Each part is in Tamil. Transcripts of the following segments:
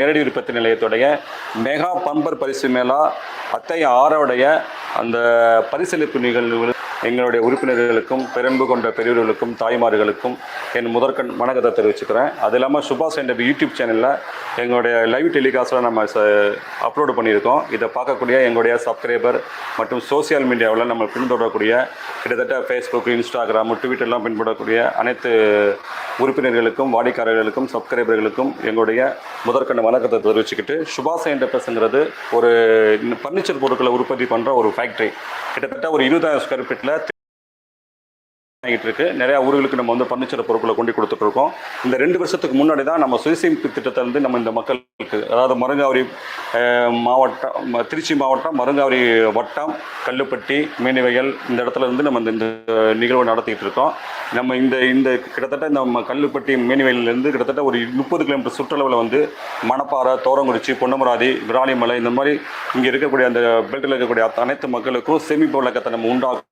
நேரடி உற்பத்தி நிலையத்துடைய மெகா பம்பர் பரிசு மேலா அத்தைய ஆரோடைய அந்த பரிசளிப்பு நிகழ்வுகள் எங்களுடைய உறுப்பினர்களுக்கும் பெரும்பு கொண்ட பெரியவர்களுக்கும் தாய்மார்களுக்கும் என் முதற்கண் வணக்கத்தை தெரிவிச்சுக்கிறேன். அது இல்லாமல் சுபாஷ் என்ற யூடியூப் சேனலில் எங்களுடைய லைவ் டெலிகாஸ்ட்டில் நம்ம அப்லோடு பண்ணியிருக்கோம். இதை பார்க்கக்கூடிய எங்களுடைய சப்ஸ்கிரைபர் மற்றும் சோஷியல் மீடியாவில் நம்ம பின்தொடரக்கூடிய கிட்டத்தட்ட ஃபேஸ்புக் இன்ஸ்டாகிராம் ட்விட்டர்லாம் பின்பற்றக்கூடிய அனைத்து உறுப்பினர்களுக்கும் வாடிக்கையாளர்களுக்கும் சப்ஸ்கிரைபர்களுக்கும் எங்களுடைய முதற்கண்ட வணக்கத்தை தெரிவிச்சுக்கிட்டு சுபாஷ் என்டர்பிரஸ்ங்கிறது ஒரு ஃபர்னிச்சர் பொருட்களை உற்பத்தி பண்ணுற ஒரு ஃபேக்ட்ரி கிட்டத்தட்ட ஒரு இருபதாயிரம் ஸ்கொயர் ஃபீட்டில் ஆகிட்டு இருக்கு நிறைய ஊர்களுக்கு நம்ம வந்து பர்னிச்சர் பொருட்களை கொண்டு கொடுத்துட்டு இருக்கோம் இந்த ரெண்டு வருஷத்துக்கு முன்னாடி தான் நம்ம சுயசேமிப்பு திட்டத்தை வந்து நம்ம இந்த மக்களுக்கு அதாவது மருங்காவரி மாவட்டம் திருச்சி மாவட்டம் மருங்காவரி வட்டம் கல்லுப்பட்டி மீனவைகள் இந்த இடத்துல இருந்து நம்ம இந்த நிகழ்வை நடத்திக்கிட்டு இருக்கோம் நம்ம இந்த இந்த கிட்டத்தட்ட நம்ம கல்லுப்பட்டி மீனவையிலேருந்து கிட்டத்தட்ட ஒரு முப்பது கிலோமீட்டர் சுற்றளவில் வந்து மணப்பாறை தோரங்குறிச்சி பொன்னமராதி விராலிமலை இந்த மாதிரி இங்கே இருக்கக்கூடிய அந்த பெல்ட்டில் இருக்கக்கூடிய அனைத்து மக்களுக்கும் சேமிப்பு வழக்கத்தை நம்ம உண்டாக்க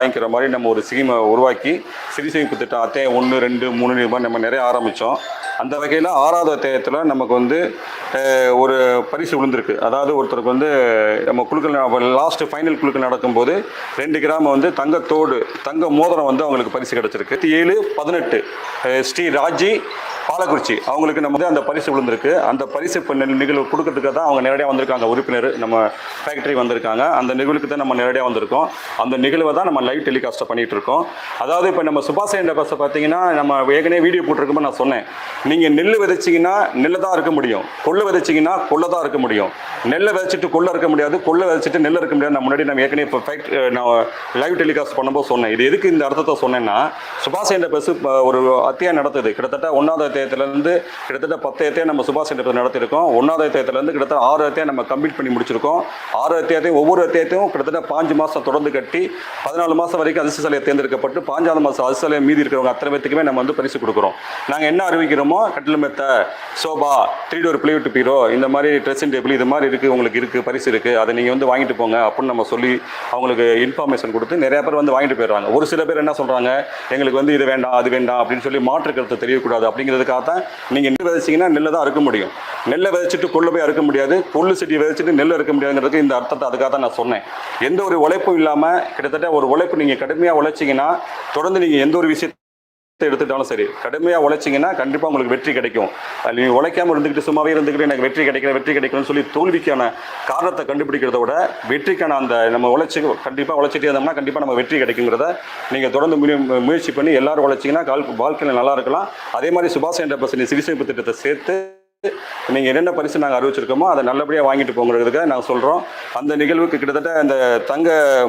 வாங்கிக்கிற மாதிரி நம்ம ஒரு ஸ்கீமை உருவாக்கி சிறு சேமிப்பு திட்டம் அத்தையம் ஒன்று ரெண்டு மூணு இது மாதிரி நம்ம நிறைய ஆரம்பித்தோம் அந்த வகையில் ஆறாவது அத்தியாயத்தில் நமக்கு வந்து ஒரு பரிசு விழுந்திருக்கு. அதாவது ஒருத்தருக்கு வந்து நம்ம குழுக்கள் லாஸ்ட் ஃபைனல் குழுக்கள் நடக்கும்போது ரெண்டு கிராம் வந்து தங்கத்தோடு தங்க மோதிரம் வந்து அவங்களுக்கு பரிசு கிடச்சிருக்கு. ஏழு பதினெட்டு ஸ்ரீ ராஜி பாலக்குறிச்சி. அவங்களுக்கு நம்ம வந்து அந்த பரிசு விழுந்திருக்கு. அந்த பரிசு இப்போ நிகழ்வு கொடுக்கறதுக்கு தான் அவங்க நேரடியாக வந்திருக்காங்க. உறுப்பினர் நம்ம ஃபேக்ட்ரி வந்திருக்காங்க. அந்த நிகழ்வுக்கு தான் நம்ம நேரடியாக வந்திருக்கோம். அந்த நிகழ்வை தான் நம்ம லைவ் டெலிகாஸ்ட்டை பண்ணிகிட்டு இருக்கோம் அதாவது இப்போ நம்ம சுபாஷ் என்ற பஸ்ஸை பார்த்தீங்கன்னா நம்ம ஏற்கனவே வீடியோ போட்டிருக்கும்போது நான் சொன்னேன். நீங்கள் நெல் விதைச்சிங்கன்னா நெல்லை தான் இருக்க முடியும். கொள்ளை விதைச்சிங்கன்னா கொள்ளை தான் இருக்க முடியும். நெல்லை விதைச்சிட்டு கொள்ளை இருக்க முடியாது. கொள்ளை விதைச்சிட்டு நெல் இருக்க முடியாது. நான் முன்னாடி நம்ம ஏற்கனவே இப்போ ஃபேக்ட் நான் லைவ் டெலிகாஸ்ட் பண்ணும்போது சொன்னேன். இது எதுக்கு இந்த அர்த்தத்தை சொன்னேன்னா சுபாஷ் என்ற பஸ் ஒரு அத்தியாயம் நடத்துது. கிட்டத்தட்ட ஒன்றாவது அத்தியாயத்துலேருந்து கிட்டத்தட்ட பத்து அத்தியாயம் நம்ம சுபாஷ் என்ற பஸ் நடத்திருக்கோம் ஒன்றாவது அத்தியாயத்துலேருந்து கிட்டத்தட்ட ஆறு அத்தியாயம் நம்ம கம்ப்ளீட் பண்ணி முடிச்சிருக்கோம். ஆறு அத்தியாயத்தையும் ஒவ்வொரு அத்தியாயத்தையும் கிட்டத்தட்ட பாஞ்சு மாதம் தொடர்ந்து கட்டி பதினாலு மாதம் வரைக்கும் அதிர்ஷ்ட சிலையை தேர்ந்தெடுக்கப்பட்டு பாஞ்சாவது மாதம் அதிர்ஷ்ட சிலையை மீதி இருக்கிறவங்க அத்தனை பேத்துக்குமே நம்ம வந்து பரிசு கொடுக்குறோம். நாங்கள் என்ன அறிவிக்கிறோமோ கட்டில் மெத்த sofa three door plywood bureau இந்த மாதிரி ட்ரெஸ்ஸிங் டேபிள் இது மாதிரி இருக்குது உங்களுக்கு இருக்குது பரிசு இருக்குது அதை நீங்கள் வந்து வாங்கிட்டு போங்க அப்படின்னு நம்ம சொல்லி அவங்களுக்கு இன்ஃபர்மேஷன் கொடுத்து நிறைய பேர் வந்து வாங்கிட்டு போயிடுறாங்க. ஒரு சில பேர் என்ன சொல்கிறாங்க எங்களுக்கு வந்து இது வேண்டாம் அது வேண்டாம் அப்படின்னு சொல்லி மாற்று கருத்து தெரியக்கூடாது அப்படிங்கிறதுக்காக தான் நீங்கள் நெல் விதைச்சிங்கன்னா நெல்லை தான் அறுக்க முடியும். நெல்லை விதைச்சிட்டு கொள்ளு போய் அறுக்க முடியாது. கொள்ளு செடி விதைச்சிட்டு நெல் அறுக்க முடியாதுங்கிறதுக்கு இந்த அர்த்தத்தை அதுக்காக தான் நான் சொன்னேன். எந்த ஒரு உழைப்பும் இல்லாமல் கிட்டத்தட்ட ஒரு உழைப்பு நீங்கள் கடுமையாக உழைச்சிங்கன்னா தொடர்ந்து நீங்கள் எந்த ஒரு விஷயத்தை எடுத்துட்டாலும் சரி கடுமையாக உழைச்சிங்கன்னா கண்டிப்பாக உங்களுக்கு வெற்றி கிடைக்கும். அது நீங்கள் உழைக்காமல் இருந்துக்கிட்டு சும்மாவே இருந்துக்கிட்டு எனக்கு வெற்றி கிடைக்கல வெற்றி கிடைக்கணும்னு சொல்லி தோல்விக்கான காரணத்தை கண்டுபிடிக்கிறத விட வெற்றிக்கான அந்த நம்ம உழைச்சி கண்டிப்பாக உழைச்சிட்டே இருந்தோம்னா கண்டிப்பாக நம்ம வெற்றி கிடைக்குங்கிறத நீங்கள் தொடர்ந்து முயற்சி பண்ணி எல்லாரும் உழைச்சிங்கன்னா கால் வாழ்க்கையில் நல்லா இருக்கலாம். அதே மாதிரி சுபாஷ் என்ற பசங்க சிகிச்சை திட்டத்தை சேர்த்து நீங்கள் என்னென்ன பரிசு நாங்கள் அறிவிச்சிருக்கோமோ அதை நல்லபடியாக வாங்கிட்டு போங்கிறதுக்காக நாங்கள் சொல்கிறோம் அந்த நிகழ்வுக்கு கிட்டத்தட்ட இந்த தங்க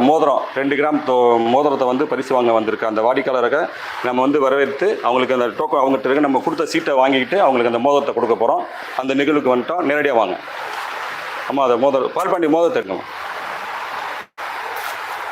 மோதிரம் ரெண்டு கிராம் தோ மோதிரத்தை வந்து பரிசு வாங்க வந்திருக்கு. அந்த வாடிக்கையாளருக்கு நம்ம வந்து வரவேற்று அவங்களுக்கு அந்த டோக்கன் அவங்ககிட்ட இருக்க நம்ம கொடுத்த சீட்டை வாங்கிக்கிட்டு அவங்களுக்கு அந்த மோதிரத்தை கொடுக்க போகிறோம் அந்த நிகழ்வுக்கு வந்துட்டோம் நேரடியாக வாங்க. ஆமாம் அதை மோதிரம் பால்பாண்டி மோதிரத்தை எடுக்கணும்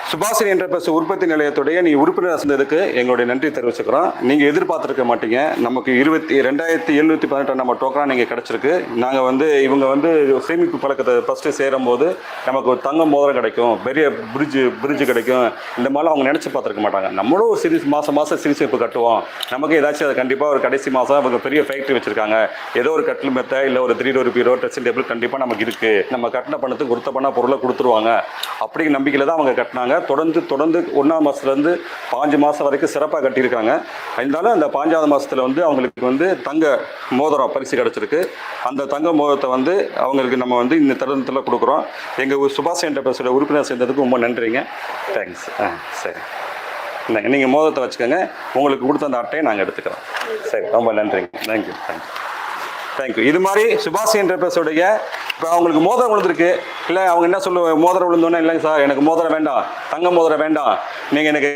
சுபாஷினி என்டர்பிரைஸ் உற்பத்தி நிலையத்துடைய நீ உறுப்பினர் சேர்ந்ததுக்கு எங்களுடைய நன்றி தெரிவிச்சுக்கிறோம். நீங்கள் எதிர்பார்த்துருக்க மாட்டீங்க. நமக்கு இருபத்தி ரெண்டாயிரத்தி எழுநூற்றி பதினெட்டு நம்ம டோக்கனாக நீங்கள் கிடச்சிருக்கு. நாங்கள் வந்து இவங்க வந்து சேமிப்பு பழக்கத்தை ஃபஸ்ட்டு சேரும்போது நமக்கு ஒரு தங்கம் மோதிரம் கிடைக்கும். பெரிய பிரிட்ஜு பிரிட்ஜு கிடைக்கும். இந்த மாதிரிலாம் அவங்க நினச்சி பார்த்துருக்க மாட்டாங்க. நம்மளும் ஒரு சிறு மாதம் மாதம் சிறு சேமிப்பு கட்டுவோம். நமக்கு ஏதாச்சும் அது கண்டிப்பாக ஒரு கடைசி மாதம் அவங்க பெரிய ஃபேக்ட்ரி வச்சுருக்காங்க. ஏதோ ஒரு கட்டில் மெத்த இல்லை ஒரு த்ரீ ஒரு பீரோ ட்ரெஸ்ஸிங் டேபிள் கண்டிப்பாக நமக்கு இருக்குது நம்ம கட்டின பணத்துக்கு கொடுத்த பணம் பொருளை கொடுத்துருவாங்க. அப்படிங்கிற நம்பிக்கையில் தான் அவங்க கட்டினாங்க. தொடர்ந்து தொடர்ந்து ஒன்றாம் மாதத்துலேருந்து பாஞ்சு மாதம் வரைக்கும் சிறப்பாக கட்டியிருக்காங்க. இருந்தாலும் அந்த பாஞ்சாவது மாதத்தில் வந்து அவங்களுக்கு வந்து தங்க மோதிரம் பரிசு கிடச்சிருக்கு. அந்த தங்க மோதிரத்தை வந்து அவங்களுக்கு நம்ம வந்து இந்த தருணத்தில் கொடுக்குறோம். எங்கள் சுபாஷ் என்டர்பிரைஸோட உறுப்பினர் சேர்ந்ததுக்கு ரொம்ப நன்றிங்க. தேங்க்ஸ் ஆ சரி. இந்தாங்க நீங்கள் மோதிரத்தை வச்சுக்கோங்க. உங்களுக்கு கொடுத்த அந்த அட்டையை நாங்கள் எடுத்துக்கிறோம். சரி ரொம்ப நன்றிங்க. தேங்க்யூ தேங்க்யூ தேங்க்யூ இது மாதிரி சுபாஷ் என்டர்பிரைஸோடைய இப்போ அவங்களுக்கு மோதிரம் விழுந்திருக்கு. இல்லை அவங்க என்ன சொல்லுவாங்க மோதிரம் விழுந்தோன்னே இல்லைங்க சார் எனக்கு மோதிரம் வேண்டாம் தங்க மோதிரம் வேண்டாம் நீங்கள் எனக்கு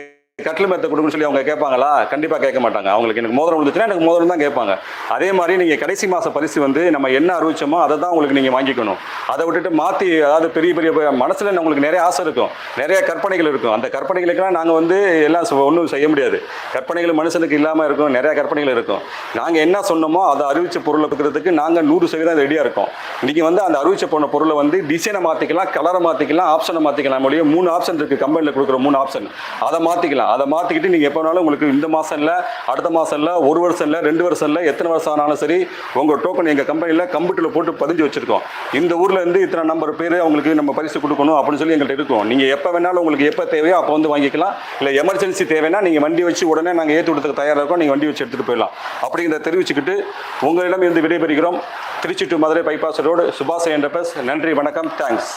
கட்டில் மெத்த கொடுங்கன்னு சொல்லி அவங்க கேட்பாங்களா? கண்டிப்பாக கேட்க மாட்டாங்க. அவங்களுக்கு எனக்கு மோதிரம் விழுந்துச்சுன்னா எனக்கு மோதிரம் தான் கேட்பாங்க. அதே மாதிரி நீங்கள் கடைசி மாத பரிசு வந்து நம்ம என்ன அறிவிச்சோமோ அதை தான் உங்களுக்கு நீங்கள் வாங்கிக்கணும். அதை விட்டுட்டு மாற்றி அதாவது பெரிய பெரிய மனசில் உங்களுக்கு நிறைய ஆசை இருக்கும். நிறைய கற்பனைகள் இருக்கும். அந்த கற்பனைகளுக்கெல்லாம் நாங்கள் வந்து எல்லாம் ஒன்றும் செய்ய முடியாது. கற்பனைகள் மனுஷனுக்கு இல்லாமல் இருக்கும். நிறைய கற்பனைகள் இருக்கும். நாங்கள் என்ன சொன்னோமோ அதை அறிவிச்ச பொருளை கொடுக்கறதுக்கு நாங்கள் நூறு சதவீதம் ரெடியாக இருக்கோம். நீங்கள் வந்து அந்த அறிவிச்ச போன பொருளை வந்து டிசைனை மாற்றிக்கலாம் கலரை மாற்றிக்கலாம் ஆப்ஷனை மாற்றிக்கலாம் மொழியே மூணு ஆப்ஷன் இருக்குது கம்பெனியில் கொடுக்குற மூணு ஆப்ஷன் அதை மாற்றிக்கலாம் அதை மாற்றிக்கிட்டு நீங்கள் எப்போ வேணாலும் உங்களுக்கு இந்த மாதம் இல்லை அடுத்த மாதம் இல்லை ஒரு வருஷம் இல்லை ரெண்டு வருஷம் இல்லை எத்தனை வருஷம் ஆனாலும் சரி உங்கள் டோக்கன் எங்கள் கம்பெனியில் கம்ப்யூட்டரில் போட்டு பதிஞ்சு வச்சுருக்கோம். இந்த ஊரில் இருந்து இத்தனை நம்பர் பேர் அவங்களுக்கு நம்ம பரிசு கொடுக்கணும் அப்படின்னு சொல்லி எங்கள்கிட்ட இருக்கும். நீங்கள் எப்போ வேணாலும் உங்களுக்கு எப்போ தேவையோ அப்போ வந்து வாங்கிக்கலாம். இல்லை எமர்ஜென்சி தேவைன்னா நீங்கள் வண்டி வச்சு உடனே நாங்கள் ஏற்றி விடுறதுக்கு தயாராக இருக்கோம். நீங்கள் வண்டி வச்சு எடுத்துகிட்டு போயிடலாம். அப்படிங்கிறத தெரிவிச்சுக்கிட்டு உங்களிடம் இருந்து விடைபெறுகிறோம். Trichy to Madurai bypass road Subash enterprises நன்றி வணக்கம். தேங்க்ஸ்